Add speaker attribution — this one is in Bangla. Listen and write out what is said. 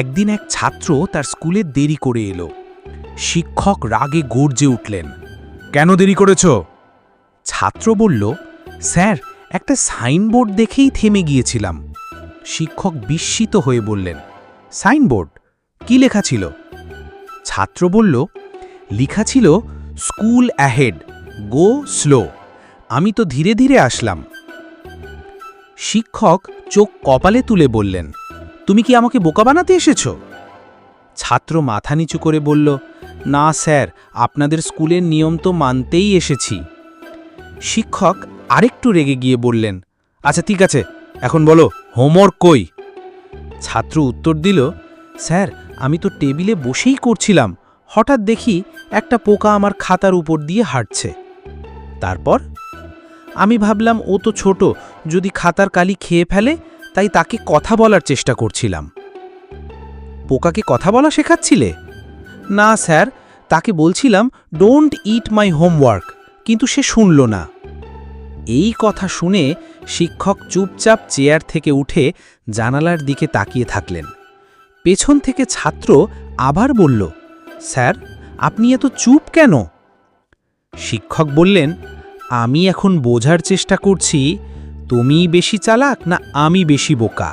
Speaker 1: একদিন এক ছাত্র তার স্কুলে দেরি করে এলো। শিক্ষক রাগে গর্জে উঠলেন, কেন দেরি করেছ? ছাত্র বলল, স্যার, একটা সাইনবোর্ড দেখেই থেমে গিয়েছিলাম। শিক্ষক বিস্মিত হয়ে বললেন, সাইনবোর্ড? কি লেখা ছিল? ছাত্র বলল, লেখা ছিল, স্কুল অ্যাহেড, গো স্লো, আমি তো ধীরে ধীরে আসলাম। শিক্ষক চোখ কপালে তুলে বললেন তুমি কি আমাকে বোকা বানাতে এসেছ? ছাত্র মাথা নিচু করে বলল, না, স্যার, আপনাদের স্কুলের নিয়ম তো মানতেই এসেছি। শিক্ষক আরেকটু রেগে গিয়ে বললেন আচ্ছা ঠিক আছে, এখন বলো, হোমওয়ার্ক কই? ছাত্র উত্তর দিল, স্যার, আমি তো টেবিলে বসেই করছিলাম, হঠাৎ দেখি একটা পোকা আমার খাতার উপর দিয়ে হাঁটছে। তারপর, আমি ভাবলাম ও তো ছোট, যদি খাতার কালি খেয়ে ফেলে তাই তাকে কথা বলার চেষ্টা করছিলাম। পোকাকে কথা বলা শেখাচ্ছিলে? না, স্যার, তাকে বলছিলাম ডোন্ট ইট মাই হোমওয়ার্ক কিন্তু সে শুনল না। এই কথা শুনে শিক্ষক চুপচাপ চেয়ার থেকে উঠে জানালার দিকে তাকিয়ে থাকলেন। পেছন থেকে ছাত্র আবার বলল, স্যার, আপনি এত চুপ কেন? শিক্ষক বললেন, আমি এখন বোঝার চেষ্টা করছি তুমি বেশি চালাক না আমি বেশি বোকা?